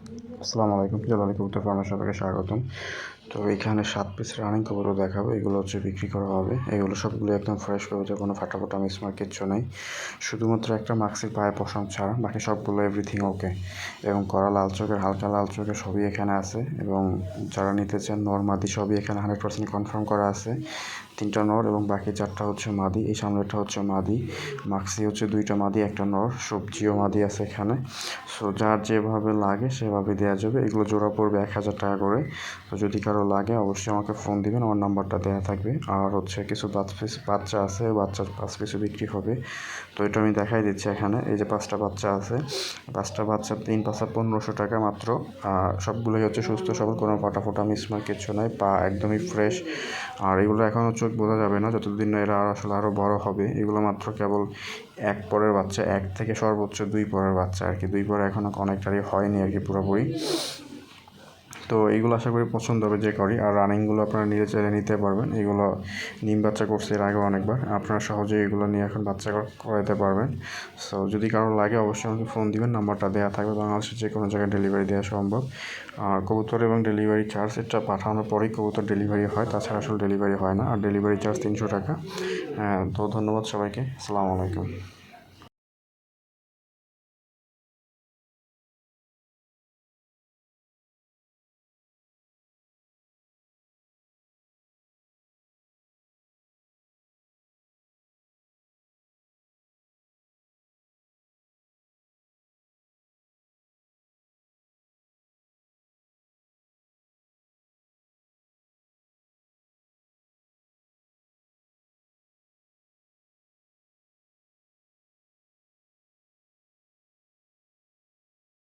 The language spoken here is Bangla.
আসসালামু আলাইকুম জালালি কবুতর ফার্মের সবাইকে স্বাগতম। তো এখানে সাত পিস রানিং কবুতর দেখাবো, এগুলো হচ্ছে বিক্রি করা হবে। এগুলো সবগুলো একদম ফ্রেশ কবুতর, কোনো ফাটাফাটা মিসমার কিচ্ছু নেই। শুধুমাত্র একটা মাক্সির পায়ে পশম ছাড়া, বাকি সবগুলো এভরিথিং ওকে এবং করা লাল চোখের, হালকা লাল চোখের সবই এখানে আছে। এবং যারা নিতে চান, নর্মাদি সবই এখানে হান্ড্রেড পার্সেন্ট কনফার্ম করা আছে। তিনটা নর এবং বাকি চারটা হচ্ছে মাদি। এই সামনেরটা হচ্ছে মাদি। মাক্সি হচ্ছে দুইটা মাদি, একটা নর। সবজিও মাদি আছে এখানে। সো যার যেভাবে লাগে সেভাবে দেওয়া যাবে। এগুলো জোড়া পড়বে এক হাজার টাকা করে। তো যদি কারও লাগে, অবশ্যই আমাকে ফোন দিবেন। আমার নাম্বারটা দেওয়া থাকবে। আর হচ্ছে কিছু পাঁচ পিস, বাচ্চা আছে, বাচ্চার পাঁচ পিসও বিক্রি হবে। তো এটা আমি দেখাই দিচ্ছি এখানে। এই যে পাঁচটা বাচ্চা আছে। পাঁচটা বাচ্চা তিন পাঁচটা পনেরোশো টাকা মাত্র। আর সবগুলোই হচ্ছে সুস্থ, সবল, কোনো ফাটাফোটা মিসমার কিছু নয় পা একদমই ফ্রেশ আর এগুলো এখনও বোঝা যাবে না, যতদিন না এরা আসলে আরও বড় হবে। এগুলো মাত্র কেবল এক পরের বাচ্চা, এক থেকে সর্বোচ্চ দুই পরের বাচ্চা আর কি। দুই পরে এখনও অনেকটারই হয়নি আর কি পুরোপুরি। তো এইগুলো আশা করি পছন্দ হবে যে করি। আর রানিংগুলো আপনারা নিজে চাইলে নিতে পারবেন। এগুলো নিম বাচ্চা করছে এর আগেও অনেকবার। আপনারা সহজে এগুলো নিয়ে এখন বাচ্চা করাতে পারবেন। সো যদি কারও লাগে অবশ্যই আমাকে ফোন দিবেন। নাম্বারটা দেওয়া থাকবে। বাংলাদেশের যে কোনো জায়গায় ডেলিভারি দেওয়া সম্ভব। কবুতর এবং ডেলিভারি চার্জ এটা পাঠানোর পরেই কবুতর ডেলিভারি হয়। তাছাড়া আসলে ডেলিভারি হয় না। আর ডেলিভারি চার্জ তিনশো টাকা। হ্যাঁ তো ধন্যবাদ সবাইকে। আসসালামু আলাইকুম।